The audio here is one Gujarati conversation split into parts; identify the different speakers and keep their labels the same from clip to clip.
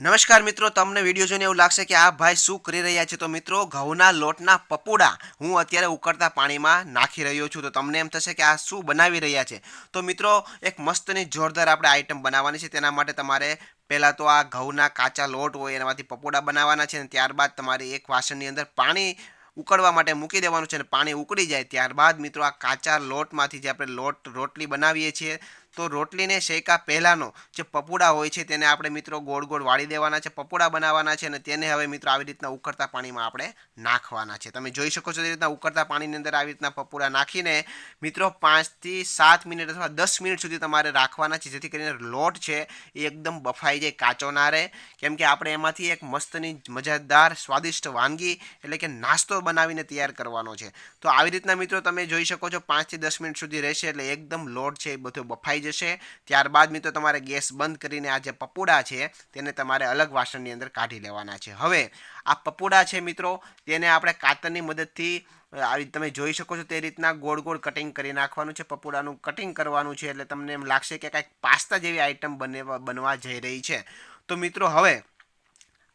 Speaker 1: નમસ્કાર મિત્રો, તમને વીડિયો જોઈને એવું લાગશે કે આ ભાઈ શું કરી રહ્યા છે. તો મિત્રો, ઘઉંના લોટના પપોડા હું અત્યારે ઉકળતા પાણીમાં નાખી રહ્યો છું. તો તમને એમ થશે કે આ શું બનાવી રહ્યા છે. તો મિત્રો, એક મસ્તની જોરદાર આપણે આઈટમ બનાવવાની છે. તેના માટે તમારે પહેલાં તો આ ઘઉંના કાચા લોટ હોય, એનામાંથી પપોડા બનાવવાના છે અને ત્યારબાદ તમારે એક વાસણની અંદર પાણી ઉકળવા માટે મૂકી દેવાનું છે અને પાણી ઉકળી જાય. ત્યારબાદ મિત્રો, આ કાચા લોટમાંથી જે આપણે લોટ રોટલી બનાવીએ છીએ તો રોટલીને શેકા પહેલાંનો જે પપોડા હોય છે તેને આપણે મિત્રો ગોળ ગોળ વાળી દેવાના છે, પપોડા બનાવવાના છે અને તેને હવે મિત્રો આવી રીતના ઉકળતા પાણીમાં આપણે નાખવાના છે. તમે જોઈ શકો છો તે રીતના ઉકળતા પાણીની અંદર આવી રીતના પપોડા નાખીને મિત્રો પાંચથી સાત મિનિટ અથવા દસ મિનિટ સુધી તમારે રાખવાના છે, જેથી કરીને લોટ છે એ એકદમ બફાઈ જાય, કાચો ના રહે. કેમ કે આપણે એમાંથી એક મસ્તની મજાદાર સ્વાદિષ્ટ વાનગી એટલે કે નાસ્તો બનાવીને તૈયાર કરવાનો છે. તો આવી રીતના મિત્રો તમે જોઈ શકો છો પાંચથી દસ મિનિટ સુધી રહેશે એટલે એકદમ લોટ છે એ બધો બફાઈ જશે. ત્યારબાદ મિત્રો તમારે ગેસ બંધ કરીને આ જે પપોડા છે, તેને તમારે અલગ વાસણની અંદર કાઢી લેવાના છે. હવે, આ પપોડા છે મિત્રો, તેને આપણે કાતરની મદદથી આવી તમે જોઈ શકો છો તે રીતના ગોળ ગોળ કટિંગ કરી નાખવાનું છે. પપોડાનું કટિંગ કરવાનું છે એટલે તમને એમ લાગશે કે કાંઈક પાસ્તા જેવી આઈટમ બને, બનવા જઈ રહી છે. તો મિત્રો હવે,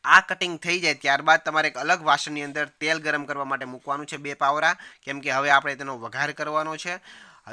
Speaker 1: આ કટિંગ થઈ જાય ત્યારબાદ તમારે એક અલગ વાસણની અંદર તેલ ગરમ કરવા માટે મૂકવાનું છે બે પાવરા. કેમ કે હવે આપણે તેનો વઘાર કરવાનો છે.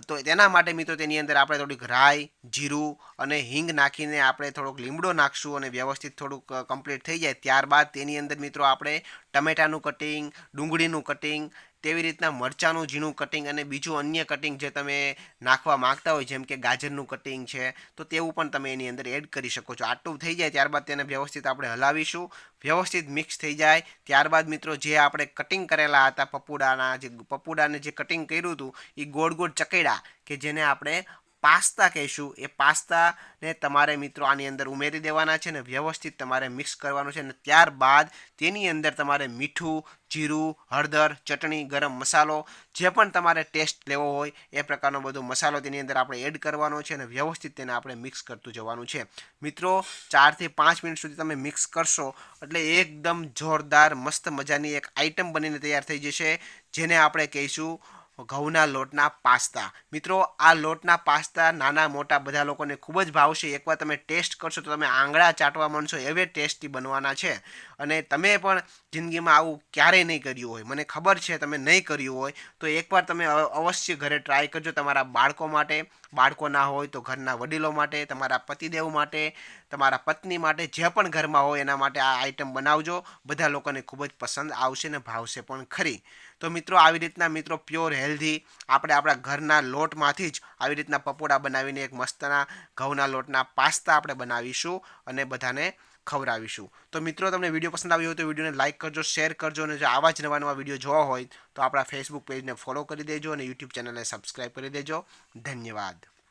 Speaker 1: તો તેના માટે મિત્રો તેની અંદર આપણે થોડીક રાઈ, જીરું અને હિંગ નાખીને આપણે થોડોક લીમડો નાખશું અને વ્યવસ્થિત થોડુંક કમ્પ્લીટ થઈ જાય. ત્યારબાદ તેની અંદર મિત્રો આપણે ટમેટાનું કટિંગ ડુંગળીનું કટિંગ તેવી રીતના મરચાંનું ઝીણું કટિંગ અને બીજું અન્ય કટિંગ જે તમે નાખવા માંગતા હોય, જેમ કે ગાજરનું કટિંગ છે, તો તેવું પણ તમે એની અંદર એડ કરી શકો છો. આટલું થઈ જાય, ત્યારબાદ તેને વ્યવસ્થિત આપણે હલાવીશું. વ્યવસ્થિત મિક્સ થઈ જાય. ત્યારબાદ મિત્રો, જે આપણે કટિંગ કરેલા હતા, પપુડાના જે, પપુડાને જે કટિંગ કર્યું હતું એ ગોળ ગોળ ચકેડા કે જેને આપણે પાસ્તા કહીશું. એ પાસ્તાને તમારે મિત્રો આની અંદર ઉમેરી દેવાના છે ને વ્યવસ્થિત તમારે મિક્સ કરવાનું છે અને ત્યારબાદ તેની અંદર તમારે મીઠું, જીરું, હળદર, ચટણી, ગરમ મસાલો જે પણ તમારે ટેસ્ટ લેવો હોય એ પ્રકારનો બધો મસાલો તેની અંદર આપણે એડ કરવાનો છે અને વ્યવસ્થિત તેને આપણે મિક્સ કરતું જવાનું છે. મિત્રો, ચારથી પાંચ મિનિટ સુધી તમે મિક્સ કરશો એટલે એકદમ જોરદાર, મસ્ત મજાની એક આઈટમ બનીને તૈયાર થઈ જશે. જેને આપણે કહીશું ઘઉંના લોટના પાસ્તા. મિત્રો, આ લોટના પાસ્તા નાના મોટા બધા લોકોને ખૂબ જ ભાવશે. એકવાર તમે ટેસ્ટ કરશો તો તમે આંગળા ચાટવા માંડશો એવે ટેસ્ટી બનવાના છે. અને તમે પણ જિંદગીમાં આવું ક્યારેય નહીં કર્યું હોય. મને ખબર છે તમે નહીં કર્યું હોય, તો એકવાર તમે અવશ્ય ઘરે ટ્રાય કરજો તમારા બાળકો માટે. બાળકો ના હોય તો ઘરના વડીલો માટે, તમારા પતિદેવ માટે, તમારા પત્ની માટે, જે પણ ઘરમાં હોય એના માટે આ આઈટમ બનાવજો. બધા લોકોને ખૂબ જ પસંદ આવશે ને ભાવશે પણ ખરી. તો મિત્રો, આવી રીતના મિત્રો પ્યોર હેલ્ધી આપણે આપણા ઘરના લોટમાંથી જ આવી રીતના પકોડા બનાવીને એક મસ્તના ઘઉંના લોટના પાસ્તા આપણે બનાવીશું અને બધાને ખવડાવીશું. તો મિત્રો, તમને વીડિયો પસંદ આવ્યો હોય તો વિડીયોને લાઇક કરજો, શેર કરજો અને જો આવા જ નવા નવા વીડિયો જોવા હોય તો આપણા ફેસબુક પેજને ફોલો કરી દેજો અને યુટ્યુબ ચેનલને સબસ્ક્રાઈબ કરી દેજો. ધન્યવાદ.